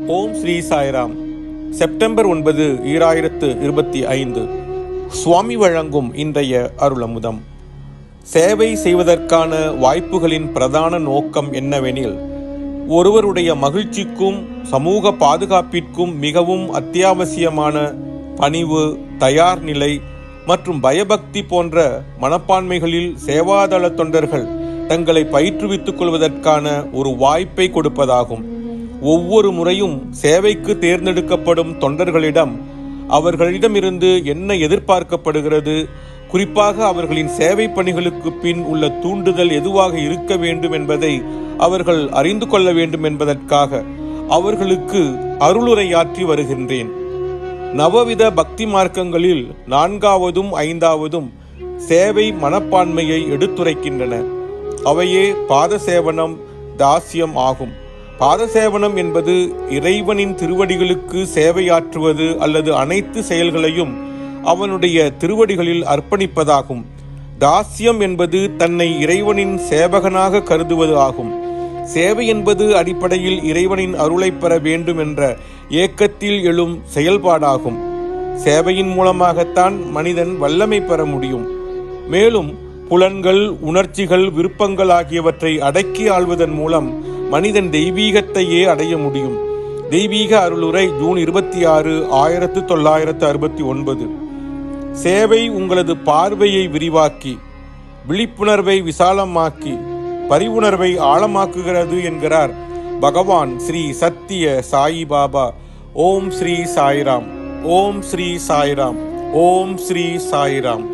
ஓம் Sri Sairam. September ஒன்பது ஈராயிரத்து இருபத்தி ஐந்து. சுவாமி வழங்கும் இன்றைய அருளமுதம். சேவை செய்வதற்கான வாய்ப்புகளின் பிரதான நோக்கம் என்னவெனில் ஒருவருடைய மகிழ்ச்சிக்கும் சமூக பாதுகாப்பிற்கும் மிகவும் அத்தியாவசியமான பணிவு தயார் நிலை மற்றும் பயபக்தி போன்ற மனப்பான்மைகளில் சேவாதள தொண்டர்கள் தங்களை பயிற்றுவித்துக் கொள்வதற்கான ஒரு வாய்ப்பை கொடுப்பதாகும். ஒவ்வொரு முறையும் சேவைக்கு தேர்ந்தெடுக்கப்படும் தொண்டர்களிடம் அவர்களிடமிருந்து என்ன எதிர்பார்க்கப்படுகிறது? குறிப்பாக அவர்களின் சேவை பணிகளுக்கு பின் உள்ள தூண்டுதல் எதுவாக இருக்க வேண்டும் என்பதை அவர்கள் அறிந்து கொள்ள வேண்டும் என்பதற்காக அவர்களுக்கு அருளுரையாற்றி வருகின்றேன். நவவித பக்தி மார்க்கங்களில் நான்காவதும் ஐந்தாவதும் சேவை மனப்பான்மையை எடுத்துரைக்கின்றன. அவையே பாதசேவனம் தாசியம் ஆகும். பாதசேவனம் என்பது இறைவனின் திருவடிகளுக்கு சேவையாற்றுவது அல்லது அனைத்து செயல்களையும் அவனுடைய திருவடிகளில் அர்ப்பணிப்பதாகும். தாசியம் என்பது தன்னை இறைவனின் சேவகனாக கருதுவது ஆகும். சேவை என்பது அடிப்படையில் இறைவனின் அருளை பெற வேண்டும் என்ற ஏக்கத்தில் எழும் செயல்பாடாகும். சேவையின் மூலமாகத்தான் மனிதன் வல்லமை பெற முடியும். மேலும் புலன்கள் உணர்ச்சிகள் விருப்பங்கள் ஆகியவற்றை அடக்கி ஆள்வதன் மூலம் மனிதன் தெய்வீகத்தையே அடைய முடியும். தெய்வீக அருளுரை ஜூன் இருபத்தி ஆறு ஆயிரத்து தொள்ளாயிரத்து அறுபத்தி ஒன்பது. சேவை உங்களது பார்வையை விரிவாக்கி விழிப்புணர்வை விசாலமாக்கி பரிவுணர்வை ஆழமாக்குகிறது என்கிறார் பகவான் ஸ்ரீ சத்திய சாயி பாபா ஓம் ஸ்ரீ சாய்ராம். ஓம் ஸ்ரீ சாய்ராம். ஓம் ஸ்ரீ சாய்ராம்.